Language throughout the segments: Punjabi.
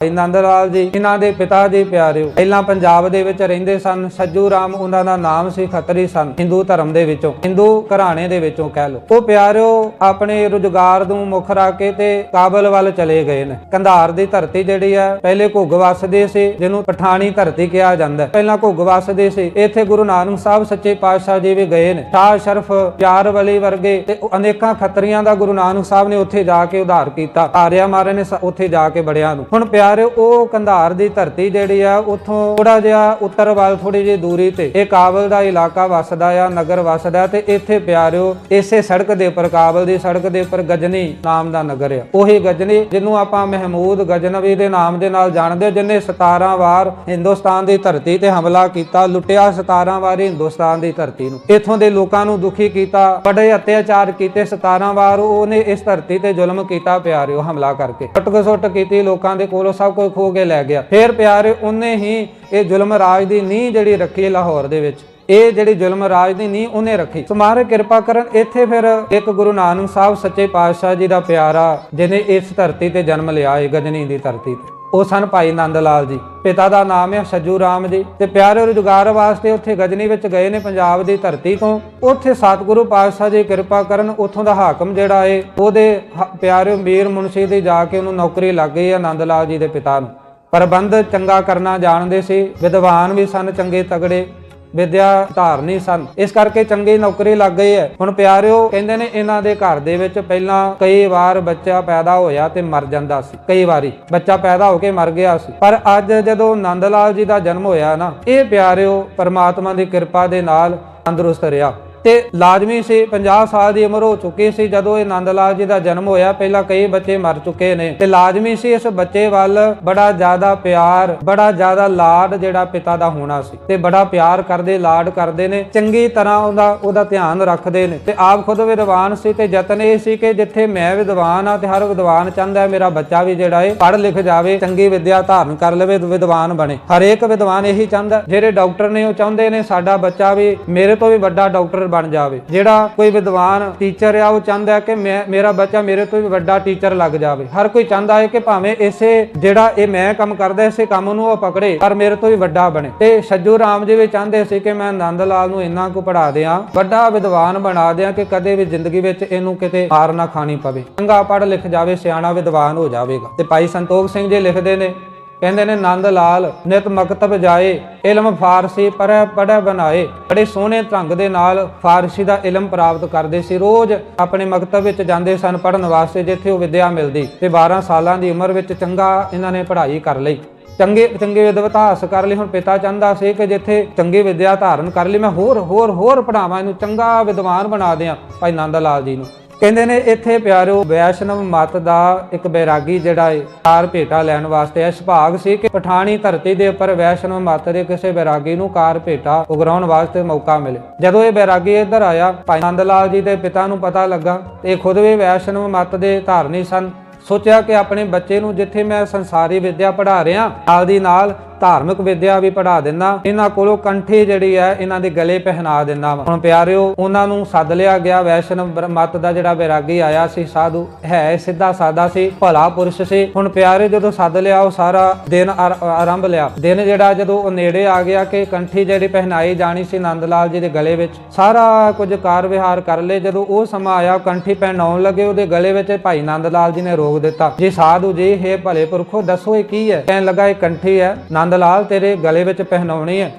ਨੰਦ ਲਾਲ ਜੀ, ਇਹਨਾਂ ਦੇ ਪਿਤਾ ਜੀ ਪਿਆਰਿਓ, ਪਹਿਲਾਂ ਪੰਜਾਬ ਦੇ ਵਿੱਚ ਰਹਿੰਦੇ ਸਨ, ਸੱਜੂ ਰਾਮ ਉਹਨਾਂ ਦਾ ਨਾਮ ਸੀ ਖੱਤਰੀ ਸਨ, ਹਿੰਦੂ ਧਰਮ ਦੇ ਵਿੱਚੋਂ, ਹਿੰਦੂ ਘਰਾਣੇ ਦੇ ਵਿੱਚੋਂ ਕਹਿ ਲਓ। ਉਹ ਪਿਆਰਿਓ ਆਪਣੇ ਰੁਜ਼ਗਾਰ ਨੂੰ ਮੁੱਖ ਰੱਖ ਕੇ ਤੇ ਕਾਬਲ ਵੱਲ ਚਲੇ ਗਏ ਨੇ। ਕੰਧਾਰ ਦੀ ਧਰਤੀ ਜਿਹੜੀ ਹੈ, ਪਹਿਲੇ ਘੁੱਗ ਵਸਦੇ ਸੀ, ਜਿਹਨੂੰ ਪਠਾਣੀ ਧਰਤੀ ਕਿਹਾ ਜਾਂਦਾ ਪਹਿਲਾਂ ਘੁੱਗ ਵਸਦੇ ਸੀ, ਇੱਥੇ ਗੁਰੂ ਨਾਨਕ ਸਾਹਿਬ ਸੱਚੇ ਪਾਤਸ਼ਾਹ ਜੀ ਵੀ ਗਏ ਨੇ। ਸ਼ਾਹ ਸ਼ਰਫ ਪਿਆਰ ਵਲੀ ਵਰਗੇ ਤੇ ਅਨੇਕਾਂ ਖੱਤਰੀਆਂ ਦਾ ਗੁਰੂ ਨਾਨਕ ਸਾਹਿਬ ਨੇ ਉੱਥੇ ਜਾ ਕੇ ਉਧਾਰ ਕੀਤਾ। ਆਰਿਆ ਮਾਰੇ ਨੇ ਉੱਥੇ ਜਾ ਕੇ ਬੜਿਆਂ ਨੂੰ। ਹੁਣ ਪਿਆਰੇ ਉਹ ਕੰਧਾਰ ਦੀ ਧਰਤੀ ਜਿਹੜੀ ਆ ਉੱਥੋਂ ਥੋੜਾ ਜਿਹਾ ਉੱਤਰ ਵੱਲ ਥੋੜੀ ਜਿਹੀ ਦੂਰੀ ਤੇ ਇਹ ਕਾਬਲ ਦਾ ਇਲਾਕਾ ਵਸਦਾ ਆ ਨਗਰ ਵਸਦਾ ਤੇ ਇੱਥੇ ਪਿਆਰਿਓ ਇਸੇ ਸੜਕ ਦੇ ਉੱਪਰ ਕਾਬਲ ਦੀ ਸੜਕ ਦੇ ਉੱਪਰ ਗਜਨੀ ਨਾਮ ਦਾ ਨਗਰ ਆ। ਉਹੀ ਗਜਨੀ ਜਿਹਨੂੰ ਆਪਾਂ ਮਹਿਮੂਦ ਗਜਨਵੀ ਦੇ ਨਾਮ ਦੇ ਨਾਲ ਜਾਣਦੇ ਹਾਂ, ਜਿਹਨੇ 17 ਵਾਰ ਹਿੰਦੁਸਤਾਨ ਦੀ ਧਰਤੀ ਤੇ ਹਮਲਾ ਕੀਤਾ ਲੁੱਟਿਆ 17 ਵਾਰ ਹਿੰਦੁਸਤਾਨ ਦੀ ਧਰਤੀ ਨੂੰ। ਇੱਥੋਂ ਦੇ ਲੋਕਾਂ ਨੂੰ ਦੁਖੀ ਕੀਤਾ ਬੜੇ ਅਤਿਆਚਾਰ ਕੀਤੇ 17 ਵਾਰ ਉਹਨੇ ਇਸ ਧਰਤੀ ਤੇ ਜ਼ੁਲਮ ਕੀਤਾ ਪਿਆਰਿਓ ਹਮਲਾ ਕਰਕੇ। ਟੁੱਟ ਸੁੱਟ ਕੀਤੀ ਲੋਕਾਂ ਦੇ ਕੋਲੋਂ ਸਭ ਕੁਝ ਖੋ ਕੇ ਲੈ ਗਿਆ। ਫੇਰ ਪਿਆਰੇ, ਉਹਨੇ ਹੀ ਇਹ ਜ਼ੁਲਮ ਰਾਜ ਦੀ ਨੀਂਹ ਜਿਹੜੀ ਰੱਖੀ ਲਾਹੌਰ ਦੇ ਵਿੱਚ, ਇਹ ਜਿਹੜੀ ਜ਼ੁਲਮ ਰਾਜ ਦੀ ਨੀਂਹ ਉਹਨੇ ਰੱਖੀ। ਸੋ ਮਹਾਰਾਜ ਕਿਰਪਾ ਕਰਨ ਇੱਥੇ ਫਿਰ ਇੱਕ ਗੁਰੂ ਨਾਨਕ ਸਾਹਿਬ ਸੱਚੇ ਪਾਤਸ਼ਾਹ ਜੀ ਦਾ ਪਿਆਰਾ, ਜਿਹਨੇ ਇਸ ਧਰਤੀ ਤੇ ਜਨਮ ਲਿਆ ਹੈ ਗਜਨੀ ਦੀ ਧਰਤੀ ਤੇ। ਉਹ ਸਨ ਭਾਈ ਨੰਦ ਲਾਲ ਜੀ। ਪਿਤਾ ਦਾ ਨਾਮ ਹੈ ਸੱਜੂ ਰਾਮ ਜੀ ਤੇ ਪਿਆਰੇ ਰੁਜ਼ਗਾਰ ਵਾਸਤੇ ਉੱਥੇ ਗਜਨੀ ਵਿੱਚ ਗਏ ਨੇ ਪੰਜਾਬ ਦੀ ਧਰਤੀ ਤੋਂ। ਉੱਥੇ ਸਤਿਗੁਰੂ ਪਾਤਸ਼ਾਹ ਜੀ ਕਿਰਪਾ ਕਰਨ ਉੱਥੋਂ ਦਾ ਹਾਕਮ ਜਿਹੜਾ ਏ, ਉਹਦੇ ਹ- ਪਿਆਰੇ ਮੀਰ ਮੁਨਸ਼ੀ ਦੀ ਜਾ ਕੇ ਉਹਨੂੰ ਨੌਕਰੀ ਲੱਗ ਗਈ ਆਨੰਦ ਲਾਲ ਜੀ ਦੇ ਪਿਤਾ ਨੂੰ। ਪ੍ਰਬੰਧ ਚੰਗਾ ਕਰਨਾ ਜਾਣਦੇ ਸੀ, ਵਿਦਵਾਨ ਵੀ ਸਨ ਚੰਗੇ ਤਗੜੇ। ਵਿਦਿਆ ਧਾਰਨੀ ਸਨ। ਇਸ ਕਰਕੇ ਚੰਗੀ ਨੌਕਰੀ ਲੱਗ ਗਈ ਹੈ। ਹੁਣ ਪਿਆਰਿਓ, ਕਹਿੰਦੇ ਨੇ ਇਹਨਾਂ ਦੇ ਘਰ ਦੇ ਵਿੱਚ ਪਹਿਲਾਂ ਕਈ ਵਾਰ ਬੱਚਾ ਪੈਦਾ ਹੋਇਆ ਤੇ ਮਰ ਜਾਂਦਾ ਸੀ। ਕਈ ਵਾਰੀ ਬੱਚਾ ਪੈਦਾ ਹੋ ਕੇ ਮਰ ਗਿਆ ਸੀ। ਪਰ ਅੱਜ ਜਦੋਂ ਨੰਦ ਲਾਲ ਜੀ ਦਾ ਜਨਮ ਹੋਇਆ ਨਾ, ਇਹ ਪਿਆਰਿਓ ਪਰਮਾਤਮਾ ਦੀ ਕਿਰਪਾ ਦੇ ਨਾਲ ਤੰਦਰੁਸਤ ਰਿਹਾ। ਤੇ ਲਾਜ਼ਮੀ ਸੀ 50 ਸਾਲ ਦੀ ਉਮਰ ਹੋ ਚੁੱਕੀ ਸੀ ਜਦੋਂ ਇਹ ਨੰਦ ਲਾਲ ਜੀ ਦਾ ਜਨਮ ਹੋਇਆ। ਪਹਿਲਾਂ ਕਈ ਬੱਚੇ ਮਰ ਚੁੱਕੇ ਨੇ ਤੇ ਲਾਜ਼ਮੀ ਸੀ, ਇਸ ਬੱਚੇ ਵੱਲ ਬੜਾ ਜ਼ਿਆਦਾ ਪਿਆਰ, ਬੜਾ ਜ਼ਿਆਦਾ ਲਾਡ ਜਿਹੜਾ ਪਿਤਾ ਦਾ ਹੋਣਾ ਸੀ ਤੇ ਬੜਾ ਪਿਆਰ ਕਰਦੇ, ਲਾਡ ਕਰਦੇ ਨੇ, ਚੰਗੀ ਤਰ੍ਹਾਂ ਉਹਦਾ ਉਹਦਾ ਧਿਆਨ ਰੱਖਦੇ ਨੇ ਤੇ ਆਪ ਖੁਦ ਵਿਦਵਾਨ ਸੀ ਤੇ ਯਤਨ ਇਹ ਸੀ ਕਿ ਜਿੱਥੇ ਮੈਂ ਵਿਦਵਾਨ ਆ ਤੇ ਹਰ ਵਿਦਵਾਨ ਚਾਹੁੰਦਾ ਹੈ, ਮੇਰਾ ਬੱਚਾ ਵੀ ਜਿਹੜਾ ਹੈ ਪੜ੍ਹ ਲਿਖ ਜਾਵੇ, ਚੰਗੀ ਵਿਦਿਆ ਧਾਰਨ ਕਰ ਲਵੇ, ਵਿਦਵਾਨ ਬਣੇ। ਹਰੇਕ ਵਿਦਵਾਨ ਇਹੀ ਚਾਹੁੰਦਾ ਜਿਹੜੇ ਡਾਕਟਰ ਨੇ ਉਹ ਚਾਹੁੰਦੇ ਨੇ, ਸਾਡਾ ਬੱਚਾ ਵੀ ਮੇਰੇ ਤੋਂ ਵੀ ਵੱਡਾ ਡਾਕਟਰ ਬਣ ਜਾਵੇ। ਜਿਹੜਾ ਕੋਈ ਵਿਦਵਾਨ ਟੀਚਰ ਆ, ਉਹ ਚਾਹੁੰਦਾ ਹੈ ਕਿ ਮੇਰਾ ਬੱਚਾ ਮੇਰੇ ਤੋਂ ਵੀ ਵੱਡਾ ਟੀਚਰ ਲੱਗ ਜਾਵੇ। ਹਰ ਕੋਈ ਚਾਹੁੰਦਾ ਹੈ ਕਿ ਭਾਵੇਂ ਇਸੇ ਜਿਹੜਾ ਇਹ ਮੈਂ ਕੰਮ ਕਰਦਾ, ਇਸੇ ਕੰਮ ਨੂੰ ਉਹ ਪਕੜੇ, ਪਰ ਮੇਰੇ ਤੋਂ ਵੀ ਵੱਡਾ ਬਣੇ। ਤੇ ਸੱਜੂ ਰਾਮ ਜੀ ਵੀ ਚਾਹੁੰਦੇ ਸੀ ਕਿ ਮੈਂ ਆਨੰਦ ਲਾਲ ਨੂੰ ਇੰਨਾ ਕੁ ਪੜਾ ਦਿਆਂ, ਵੱਡਾ ਵਿਦਵਾਨ ਬਣਾ ਦਿਆਂ ਕਿ ਕਦੇ ਵੀ ਜ਼ਿੰਦਗੀ ਵਿੱਚ ਇਹਨੂੰ ਕਿਤੇ ਹਾਰ ਨਾ ਖਾਣੀ ਪਵੇ। ਚੰਗਾ ਪੜ ਲਿਖ ਜਾਵੇ, ਸਿਆਣਾ ਵਿਦਵਾਨ ਹੋ ਜਾਵੇਗਾ। ਤੇ ਭਾਈ ਸੰਤੋਖ ਸਿੰਘ ਜੀ ਲਿਖਦੇ ਨੇ ਕਹਿੰਦੇ ਨੇ, ਨੰਦ ਲਾਲ, ਨਿਤ ਮਕਤਬ ਜਾਏ, ਇਲਮ ਫਾਰਸੀ ਪੜ੍ਹ ਪੜ੍ਹ ਬਣਾਏ ਬੜੇ ਸੋਹਣੇ ਢੰਗ ਦੇ ਨਾਲ ਫਾਰਸੀ ਦਾ ਇਲਮ ਪ੍ਰਾਪਤ ਕਰਦੇ ਸੀ। ਰੋਜ਼ ਆਪਣੇ ਮਕਤਬ ਵਿੱਚ ਜਾਂਦੇ ਸਨ ਪੜ੍ਹਨ ਵਾਸਤੇ, ਜਿੱਥੇ ਉਹ ਵਿਦਿਆ ਮਿਲਦੀ ਤੇ 12 ਸਾਲਾਂ ਦੀ ਉਮਰ ਵਿੱਚ ਚੰਗਾ ਇਹਨਾਂ ਨੇ ਪੜ੍ਹਾਈ ਕਰ ਲਈ। ਚੰਗੇ ਚੰਗੇ ਵਿਦਵਤਾ ਹਾਸਲ ਕਰ ਲਈ ਹੁਣ ਪਿਤਾ ਚਾਹੁੰਦਾ ਸੀ ਕਿ ਜਿੱਥੇ ਚੰਗੀ ਵਿਦਿਆ ਧਾਰਨ ਕਰ ਲਈ ਮੈਂ ਹੋਰ ਹੋਰ ਹੋਰ ਪੜਾਵਾਂ ਇਹਨੂੰ ਚੰਗਾ ਵਿਦਵਾਨ ਬਣਾ ਦਿਆਂ, ਭਾਈ ਨੰਦ ਲਾਲ ਜੀ ਨੂੰ। ਕਹਿੰਦੇ ਨੇ, ਇੱਥੇ ਪਿਆਰਿਓ, ਵੈਸ਼ਨਵ ਮਤ ਦਾ ਇੱਕ ਬੈਰਾਗੀ ਜਿਹੜਾ ਹੈ ਕਾਰ ਭੇਟਾ ਲੈਣ ਵਾਸਤੇ ਇਸ ਭਾਗ ਸੀ ਕਿ ਪਠਾਣੀ ਧਰਤੀ ਦੇ ਉੱਪਰ ਵੈਸ਼ਨਵ ਮਤ ਦੇ ਕਿਸੇ ਬੈਰਾਗੀ ਨੂੰ ਕਾਰ ਭੇਟਾ ਉਗਰਾਉਣ ਵਾਸਤੇ ਮੌਕਾ ਮਿਲੇ। ਜਦੋਂ ਇਹ ਬੈਰਾਗੀ ਇੱਧਰ ਆਇਆ, ਭਾਈ ਨੰਦ ਲਾਲ ਜੀ ਦੇ ਪਿਤਾ ਨੂੰ ਪਤਾ ਲੱਗਾ ਤੇ ਖੁਦ ਵੀ ਵੈਸ਼ਨਵ ਮਤ ਦੇ ਧਾਰਨੀ ਸਨ। ਸੋਚਿਆ ਕਿ ਆਪਣੇ ਬੱਚੇ ਨੂੰ ਜਿੱਥੇ ਮੈਂ ਸੰਸਾਰੀ ਵਿਦਿਆ ਪੜ੍ਹਾ ਰਿਹਾ, ਨਾਲ ਦੀ ਨਾਲ ਧਾਰਮਿਕ ਵਿਦਿਆ ਵੀ ਪੜ੍ਹਾ ਦਿੰਦਾ। ਇਹਨਾਂ ਕੋਲੋਂ ਕੰਠੀ ਜਿਹੜੀ ਹੈ, ਇਹਨਾਂ ਦੇ ਗਲੇ ਪਹਿਨਾ ਦਿੰਦਾ ਵਾ। ਹੁਣ ਪਿਆਰਿਓ, ਉਹਨਾਂ ਨੂੰ ਸੱਦ ਲਿਆ ਗਿਆ। ਵੈਸ਼ਨਵ ਮਤ ਦਾ ਜਿਹੜਾ ਵੈਰਾਗੀ ਆਇਆ ਸੀ, ਸਾਧੂ ਹੈ ਸਿੱਧਾ ਸਾਦਾ ਸੀ, ਭਲਾ ਪੁਰਸ਼ ਸੀ। ਹੁਣ ਪਿਆਰੇ ਜਦੋਂ ਸੱਦ ਲਿਆ, ਉਹ ਸਾਰਾ ਦਿਨ ਆਰੰਭ ਲਿਆ। ਦਿਨ ਜਿਹੜਾ ਜਦੋਂ ਉਹ ਨੇੜੇ ਆ ਗਿਆ ਕਿ ਕੰਠੀ ਜਿਹੜੀ ਪਹਿਨਾਈ ਜਾਣੀ ਸੀ ਨੰਦ ਲਾਲ ਜੀ ਦੇ ਗਲੇ ਵਿੱਚ, ਸਾਰਾ ਕੁਝ ਕਾਰ ਵਿਹਾਰ ਕਰ ਲਏ। ਜਦੋਂ ਉਹ ਸਮਾਂ ਆਇਆ ਕੰਠੀ ਪਹਿਨਾਉਣ ਲੱਗੇ, ਉਹਦੇ ਗਲੇ ਵਿੱਚ ਭਾਈ ਨੰਦ ਲਾਲ ਜੀ ਨੇ ਰੋਕ ਦਿੱਤਾ। ਜੀ ਸਾਧੂ ਜੀ, ਹੈ ਭਲੇ ਪੁਰਖੋ, ਦੱਸੋ ਇਹ ਕੀ ਹੈ? ਕਹਿਣ ਲੱਗਾ, ਇਹ ਕੰਠੀ ਹੈ। ਨੰਦ ਲਾਲ ਤੇਰੇ ਗਲੇ ਵਿੱਚ ਪਹਿਨਾਉਣੀ ਹੈ।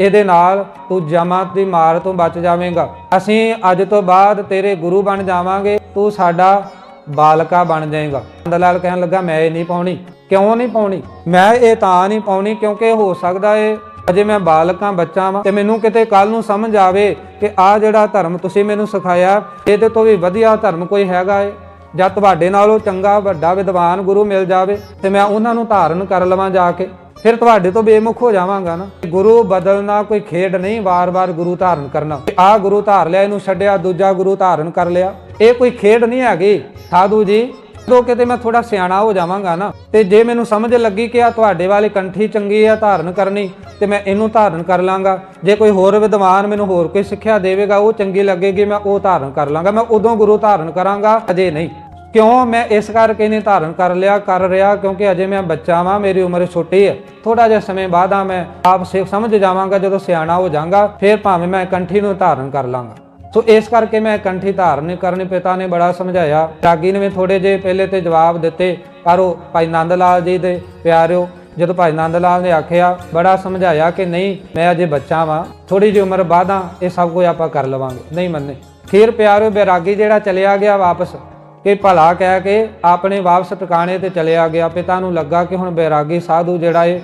ਇਹਦੇ ਨਾਲ ਤੂੰ ਜਮਾਤ ਦੀ ਮਾਰ ਤੋਂ ਬਚ ਜਾਵੇਂਗਾ। ਅਸੀਂ ਅੱਜ ਤੋਂ ਬਾਅਦ ਤੇਰੇ ਗੁਰੂ ਬਣ ਜਾਵਾਂਗੇ। ਤੂੰ ਸਾਡਾ ਬਾਲਕਾ ਬਣ ਜਾਏਗਾ। ਨੰਦ ਲਾਲ ਕਹਿਣ ਲੱਗਾ, ਮੈਂ ਇਹ ਨਹੀਂ ਪਾਉਣੀ। ਕਿਉਂ ਨਹੀਂ ਪਾਉਣੀ? ਮੈਂ ਇਹ ਤਾਂ ਨਹੀਂ ਪਾਉਣੀ ਕਿਉਂਕਿ ਹੋ ਸਕਦਾ ਏ। ਅਜੇ ਮੈਂ ਬਾਲਕਾਂ ਬੱਚਾ ਵਾਂ ਤੇ ਮੈਨੂੰ ਕਿਤੇ ਕੱਲ ਨੂੰ ਸਮਝ ਆਵੇ ਕਿ ਆ ਜਿਹੜਾ ਧਰਮ ਤੁਸੀਂ ਮੈਨੂੰ ਸਿਖਾਇਆ, ਇਹਦੇ ਤੋਂ ਵੀ ਵਧੀਆ ਧਰਮ ਕੋਈ ਹੈਗਾ ਏ। ਜਾਂ ਤੁਹਾਡੇ ਨਾਲੋਂ ਚੰਗਾ ਵੱਡਾ ਵਿਦਵਾਨ ਗੁਰੂ ਮਿਲ ਜਾਵੇ ਤੇ ਮੈਂ ਉਹਨਾਂ ਨੂੰ ਧਾਰਨ ਕਰ ਲਵਾਂ ਜਾ ਕੇ। ਫਿਰ ਤੁਹਾਡੇ ਤੋਂ ਬੇਮੁਖ ਹੋ ਜਾਵਾਂਗਾ ਨਾ। ਗੁਰੂ ਬਦਲਣਾ ਕੋਈ ਖੇਡ ਨਹੀਂ, ਵਾਰ-ਵਾਰ ਗੁਰੂ ਧਾਰਨ ਕਰਨਾ। ਆ ਗੁਰੂ ਧਾਰ ਲਿਆ, ਇਹਨੂੰ ਛੱਡਿਆ, ਦੂਜਾ ਗੁਰੂ ਧਾਰਨ ਕਰ ਲਿਆ। ਇਹ ਕੋਈ ਖੇਡ ਨਹੀਂ ਹੈਗੀ। ਸਾਧੂ ਜੀ, ਜਦੋਂ ਕਿਤੇ ਮੈਂ ਥੋੜਾ ਸਿਆਣਾ ਹੋ ਜਾਵਾਂਗਾ ਨਾ, ਤੇ ਜੇ ਮੈਨੂੰ ਸਮਝ ਲੱਗੀ ਕਿ ਆ ਤੁਹਾਡੇ ਵਾਲੇ ਕੰਠੀ ਚੰਗੀ ਆ, ਧਾਰਨ ਕਰਨੀ, ਤੇ ਮੈਂ ਇਹਨੂੰ ਧਾਰਨ ਕਰ ਲਾਂਗਾ। ਜੇ ਕੋਈ ਹੋਰ ਵਿਦਵਾਨ ਮੈਨੂੰ ਹੋਰ ਕੋਈ ਸਿੱਖਿਆ ਦੇਵੇਗਾ, ਉਹ ਚੰਗੀ ਲੱਗੇਗੀ, ਮੈਂ ਉਹ ਧਾਰਨ ਕਰ ਲਾਂਗਾ। ਮੈਂ ਉਦੋਂ ਗੁਰੂ ਧਾਰਨ ਕਰਾਂਗਾ, ਅਜੇ ਨਹੀਂ। ਕਿਉਂ ਮੈਂ ਇਸ ਕਰਕੇ ਨਹੀਂ ਧਾਰਨ ਕਰ ਲਿਆ, ਕਰ ਰਿਹਾ? ਕਿਉਂਕਿ ਅਜੇ ਮੈਂ ਬੱਚਾ ਵਾਂ, ਮੇਰੀ ਉਮਰ ਛੋਟੀ ਹੈ। ਥੋੜਾ ਜਿਹਾ ਸਮੇਂ ਬਾਅਦ ਆ ਮੈਂ ਆਪ ਸਮਝ ਜਾਵਾਂਗਾ, ਜਦੋਂ ਸਿਆਣਾ ਹੋ ਜਾਵਾਂਗਾ, ਫਿਰ ਭਾਵੇਂ ਮੈਂ ਕੰਠੀ ਨੂੰ ਧਾਰਨ ਕਰ ਲਾਂਗਾ। ਸੋ ਇਸ ਕਰਕੇ ਮੈਂ ਕੰਠੀ ਧਾਰਨ ਕਰਨ, ਪਿਤਾ ਨੇ ਬੜਾ ਸਮਝਾਇਆ। ਰਾਗੀ ਨੇ ਵੀ ਥੋੜੇ ਜੇ ਪਹਿਲੇ ਤੇ ਜਵਾਬ ਦਿੱਤੇ, ਪਰ ਉਹ ਭਾਈ ਨੰਦ ਲਾਲ ਜੀ ਦੇ ਪਿਆਰਿਓ, ਜਦੋਂ ਭਾਈ ਨੰਦ ਲਾਲ ਨੇ ਆਖਿਆ, ਬੜਾ ਸਮਝਾਇਆ ਕਿ ਨਹੀਂ, ਮੈਂ ਅਜੇ ਬੱਚਾ ਵਾਂ ਥੋੜੀ ਜਿਹੀ ਉਮਰ ਬਾਅਦਾਂ ਇਹ ਸਭ ਕੁਝ ਆਪਾਂ ਕਰ ਲਵਾਂਗੇ। ਨਹੀਂ ਮੰਨੇ। ਫਿਰ ਪਿਆਰਿਓ, ਬੈਰਾਗੀ ਜਿਹੜਾ ਚਲਿਆ ਗਿਆ ਵਾਪਸ ਕਿ ਭਲਾ ਕਹਿ ਕੇ ਆਪਣੇ ਵਾਪਸ ਟਿਕਾਣੇ ਤੇ ਚਲਿਆ ਗਿਆ। ਪਿਤਾ ਨੂੰ ਲੱਗਾ ਕਿ ਹੁਣ ਬੈਰਾਗੀ ਸਾਧੂ ਜਿਹੜਾ ਏ,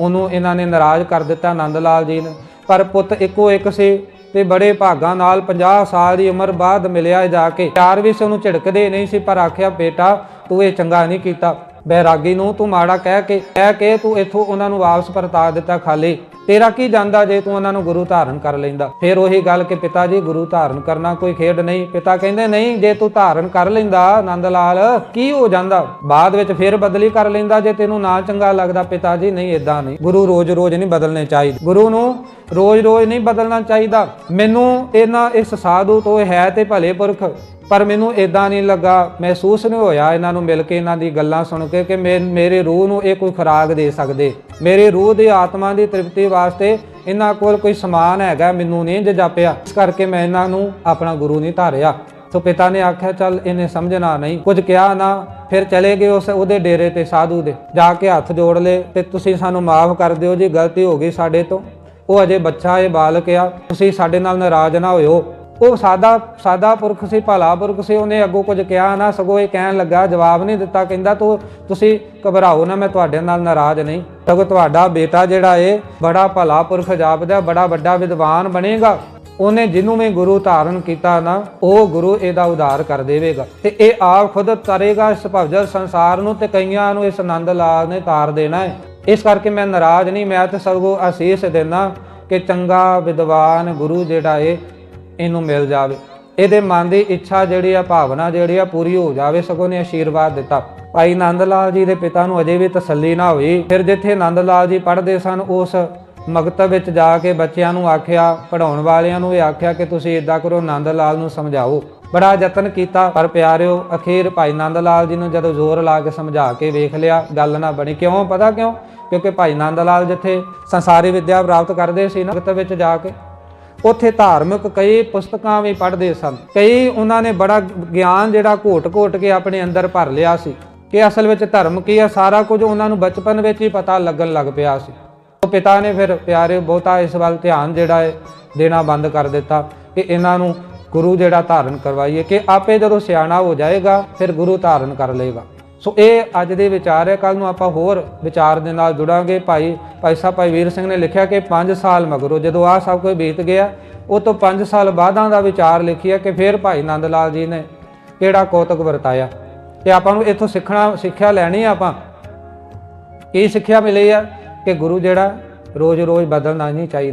ਉਹਨੂੰ ਇਹਨਾਂ ਨੇ ਨਾਰਾਜ਼ ਕਰ ਦਿੱਤਾ ਆਨੰਦ ਲਾਲ ਜੀ ਨੇ। ਪਰ ਪੁੱਤ ਇੱਕੋ ਇੱਕ ਸੀ ਤੇ ਬੜੇ ਭਾਗਾਂ ਨਾਲ 50 ਸਾਲ ਦੀ ਉਮਰ ਬਾਅਦ ਮਿਲਿਆ ਜਾ ਕੇ। ਚਾਰ ਵੀ ਸੀ, ਉਹਨੂੰ ਝਿੜਕਦੇ ਨਹੀਂ ਸੀ, ਪਰ ਆਖਿਆ, ਬੇਟਾ, ਤੂੰ ਇਹ ਚੰਗਾ ਨਹੀਂ ਕੀਤਾ। ਬੈਰਾਗੀ ਨੂੰ ਤੂੰ ਮਾੜਾ ਕਹਿ ਕੇ ਕਹਿ ਕੇ ਤੂੰ ਇੱਥੋਂ ਉਹਨਾਂ ਨੂੰ ਵਾਪਸ ਪਰਤਾ ਦਿੱਤਾ ਖਾਲੀ। ਤੇਰਾ ਕੀ ਜਾਂਦਾ ਜੇ ਤੂੰ ਉਹਨਾਂ ਨੂੰ ਗੁਰੂ ਧਾਰਨ ਕਰ ਲੈਂਦਾ? ਫਿਰ ਉਹੀ ਗੱਲ ਕਿ ਪਿਤਾ ਜੀ, ਗੁਰੂ ਧਾਰਨ ਕਰਨਾ ਕੋਈ ਖੇਡ ਨਹੀਂ। ਪਿਤਾ ਕਹਿੰਦੇ, ਨਹੀਂ, ਜੇ ਤੂੰ ਧਾਰਨ ਕਰ ਲੈਂਦਾ ਆਨੰਦ ਲਾਲ ਕੀ ਹੋ ਜਾਂਦਾ? ਬਾਅਦ ਵਿੱਚ ਫਿਰ ਬਦਲੀ ਕਰ ਲੈਂਦਾ ਜੇ ਤੈਨੂੰ ਨਾ ਚੰਗਾ ਲੱਗਦਾ। ਪਿਤਾ ਜੀ, ਨਹੀਂ ਇਦਾਂ ਨਹੀਂ। ਗੁਰੂ ਰੋਜ਼-ਰੋਜ਼ ਨਹੀਂ ਬਦਲਨੇ ਚਾਹੀਦੇ। ਗੁਰੂ ਨੂੰ ਰੋਜ਼-ਰੋਜ਼ ਨਹੀਂ ਬਦਲਣਾ ਚਾਹੀਦਾ। ਮੈਨੂੰ ਇਹਨਾਂ, ਇਸ ਸਾਧੂ ਤੋਂ ਹੈ ਤੇ ਭਲੇ ਪੁਰਖ ਪਰ ਮੈਨੂੰ ਇਦਾਂ ਨਹੀਂ ਲੱਗਾ, ਮਹਿਸੂਸ ਨਹੀਂ ਹੋਇਆ ਇਹਨਾਂ ਨੂੰ ਮਿਲ ਕੇ, ਇਹਨਾਂ ਦੀ ਗੱਲਾਂ ਸੁਣ ਕੇ ਕਿ ਮੇ- ਮੇਰੇ ਰੂਹ ਨੂੰ ਇਹ ਕੋਈ ਖੁਰਾਕ ਦੇ ਸਕਦੇ। ਮੇਰੇ ਰੂਹ ਦੀ ਆਤਮਾ ਦੀ ਤ੍ਰਿਪਤੀ ਵਾਸਤੇ ਇਹਨਾਂ ਕੋਲ ਕੋਈ ਸਮਾਨ ਹੈਗਾ, ਮੈਨੂੰ ਨਹੀਂ ਜਜਾਪਿਆ। ਇਸ ਕਰਕੇ ਮੈਂ ਇਹਨਾਂ ਨੂੰ ਆਪਣਾ ਗੁਰੂ ਨਹੀਂ ਧਾਰਿਆ। ਸੋ ਪਿਤਾ ਨੇ ਆਖਿਆ, ਚੱਲ ਇਹਨੇ ਸਮਝਣਾ ਨਹੀਂ। ਕੁਝ ਕਿਹਾ ਨਾ, ਫਿਰ ਚਲੇ ਗਏ ਉਸ ਉਹਦੇ ਡੇਰੇ ਤੇ ਸਾਧੂ ਦੇ। ਜਾ ਕੇ ਹੱਥ ਜੋੜ ਲਏ ਤੇ ਤੁਸੀਂ ਸਾਨੂੰ ਮਾਫ ਕਰ ਦਿਓ ਜੀ, ਗਲਤੀ ਹੋ ਗਈ ਸਾਡੇ ਤੋਂ। ਉਹ ਅਜੇ ਬੱਚਾ ਇਹ ਬਾਲਕ ਆ। ਤੁਸੀਂ ਸਾਡੇ ਨਾਲ ਨਾਰਾਜ਼ ਨਾ ਹੋਇਓ। ਉਹ ਸਾਦਾ ਸਾਦਾ ਪੁਰਖ ਸੀ, ਭਲਾ ਪੁਰਖ ਸੀ, ਉਹਨੇ ਅੱਗੋਂ ਕੁਝ ਕਿਹਾ ਨਾ, ਸਗੋਂ ਇਹ ਕਹਿਣ ਲੱਗਾ, ਜਵਾਬ ਨਹੀਂ ਦਿੱਤਾ, ਕਹਿੰਦਾ, ਤੂੰ, ਤੁਸੀਂ ਘਬਰਾਓ ਨਾ, ਮੈਂ ਤੁਹਾਡੇ ਨਾਲ ਨਾਰਾਜ਼ ਨਹੀਂ। ਸਗੋਂ ਤੁਹਾਡਾ ਬੇਟਾ ਜਿਹੜਾ ਏ, ਬੜਾ ਭਲਾ ਪੁਰਖ ਜਾਪਦਾ, ਬੜਾ ਵੱਡਾ ਵਿਦਵਾਨ ਬਣੇਗਾ। ਉਹਨੇ ਜਿਹਨੂੰ ਵੀ ਗੁਰੂ ਧਾਰਨ ਕੀਤਾ ਨਾ, ਉਹ ਗੁਰੂ ਇਹਦਾ ਉਧਾਰ ਕਰ ਦੇਵੇਗਾ। ਤੇ ਇਹ ਆਪ ਖੁਦ ਤਰੇਗਾ ਇਸ ਭਵਜਲ ਸੰਸਾਰ ਨੂੰ ਤੇ ਕਈਆਂ ਨੂੰ ਇਸ ਆਨੰਦ ਲਾਲ ਨੇ ਤਾਰ ਦੇਣਾ ਹੈ ਇਸ ਕਰਕੇ ਮੈਂ ਨਾਰਾਜ਼ ਨਹੀਂ, ਮੈਂ ਤੇ ਸਗੋਂ ਅਸੀਸ ਦੇਣਾ ਕਿ ਚੰਗਾ ਵਿਦਵਾਨ ਗੁਰੂ ਜਿਹੜਾ ਏ ਇਹਨੂੰ ਮਿਲ ਜਾਵੇ। ਇਹਦੇ ਮਨ ਦੀ ਇੱਛਾ ਜਿਹੜੀ ਆ, ਭਾਵਨਾ ਜਿਹੜੀ ਆ, ਪੂਰੀ ਹੋ ਜਾਵੇ, ਸਗੋਂ ਨੇ ਆਸ਼ੀਰਵਾਦ ਦਿੱਤਾ। ਭਾਈ ਨੰਦ ਲਾਲ ਜੀ ਦੇ ਪਿਤਾ ਨੂੰ ਅਜੇ ਵੀ ਤਸੱਲੀ ਨਾ ਹੋਈ। ਫਿਰ ਜਿੱਥੇ ਨੰਦ ਲਾਲ ਜੀ ਪੜ੍ਹਦੇ ਸਨ, ਉਸ ਮਕਤਬ ਵਿੱਚ ਜਾ ਕੇ ਬੱਚਿਆਂ ਨੂੰ ਆਖਿਆ ਪੜਾਉਣ ਵਾਲਿਆਂ ਨੂੰ ਇਹ ਆਖਿਆ ਕਿ ਤੁਸੀਂ ਇਦਾਂ ਕਰੋ ਨੰਦ ਲਾਲ ਨੂੰ ਸਮਝਾਓ। ਬੜਾ ਯਤਨ ਕੀਤਾ, ਪਰ ਪਿਆਰਿਓ, ਅਖੀਰ ਭਾਈ ਨੰਦ ਲਾਲ ਜੀ ਨੂੰ ਜਦੋਂ ਜ਼ੋਰ ਲਾ ਕੇ ਸਮਝਾ ਕੇ ਵੇਖ ਲਿਆ, ਗੱਲ ਨਾ ਬਣੀ। ਕਿਉਂ? ਪਤਾ ਕਿਉਂ? ਕਿਉਂਕਿ ਭਾਈ ਨੰਦ ਲਾਲ ਜਿੱਥੇ ਸੰਸਾਰੀ ਵਿੱਦਿਆ ਪ੍ਰਾਪਤ ਕਰਦੇ ਸੀ ਨਾ, ਮਕਤਬ ਵਿੱਚ ਜਾ ਕੇ ਉੱਥੇ ਧਾਰਮਿਕ ਕਈ ਪੁਸਤਕਾਂ ਵੀ ਪੜ੍ਹਦੇ ਸਨ। ਕਈ ਉਹਨਾਂ ਨੇ ਬੜਾ ਗਿਆਨ ਜਿਹੜਾ ਘੋਟ-ਘੋਟ ਕੇ ਆਪਣੇ ਅੰਦਰ ਭਰ ਲਿਆ ਸੀ ਕਿ ਅਸਲ ਵਿੱਚ ਧਰਮ ਕੀ ਹੈ ਸਾਰਾ ਕੁਝ ਉਹਨਾਂ ਨੂੰ ਬਚਪਨ ਵਿੱਚ ਹੀ ਪਤਾ ਲੱਗਣ ਲੱਗ ਪਿਆ ਸੀ। ਉਹ ਪਿਤਾ ਨੇ ਫਿਰ ਪਿਆਰੇ ਬਹੁਤਾ ਇਸ ਵੱਲ ਧਿਆਨ ਜਿਹੜਾ ਹੈ ਦੇਣਾ ਬੰਦ ਕਰ ਦਿੱਤਾ ਕਿ ਇਹਨਾਂ ਨੂੰ ਗੁਰੂ ਜਿਹੜਾ ਧਾਰਨ ਕਰਵਾਈਏ ਕਿ ਆਪੇ ਜਦੋਂ ਸਿਆਣਾ ਹੋ ਜਾਏਗਾ, ਫਿਰ ਗੁਰੂ ਧਾਰਨ ਕਰ ਲਏਗਾ। ਸੋ ਇਹ ਅੱਜ ਦੇ ਵਿਚਾਰ ਹੈ ਕੱਲ ਨੂੰ ਆਪਾਂ ਹੋਰ ਵਿਚਾਰ ਦੇ ਨਾਲ ਜੁੜਾਂਗੇ। ਭਾਈ ਭਾਈ ਸਾਹਿਬ, ਭਾਈ ਵੀਰ ਸਿੰਘ ਨੇ ਲਿਖਿਆ ਕਿ 5 ਸਾਲ ਮਗਰੋਂ ਜਦੋਂ ਆਹ ਸਭ ਕੁਝ ਬੀਤ ਗਿਆ, ਉਹ ਤੋਂ 5 ਸਾਲ ਬਾਅਦਾਂ ਦਾ ਵਿਚਾਰ ਲਿਖਿਆ ਕਿ ਫਿਰ ਭਾਈ ਨੰਦ ਲਾਲ ਜੀ ਨੇ ਕਿਹੜਾ ਕੌਤਕ ਵਰਤਾਇਆ। ਤੇ ਆਪਾਂ ਨੂੰ ਇੱਥੋਂ ਸਿੱਖਣਾ, ਸਿੱਖਿਆ ਲੈਣੀ ਆ ਆਪਾਂ। ਕੀ ਸਿੱਖਿਆ ਮਿਲੀ ਆ? ਕਿ ਗੁਰੂ ਜਿਹੜਾ ਰੋਜ਼-ਰੋਜ਼ ਬਦਲਣਾ ਨਹੀਂ ਚਾਹੀਦਾ।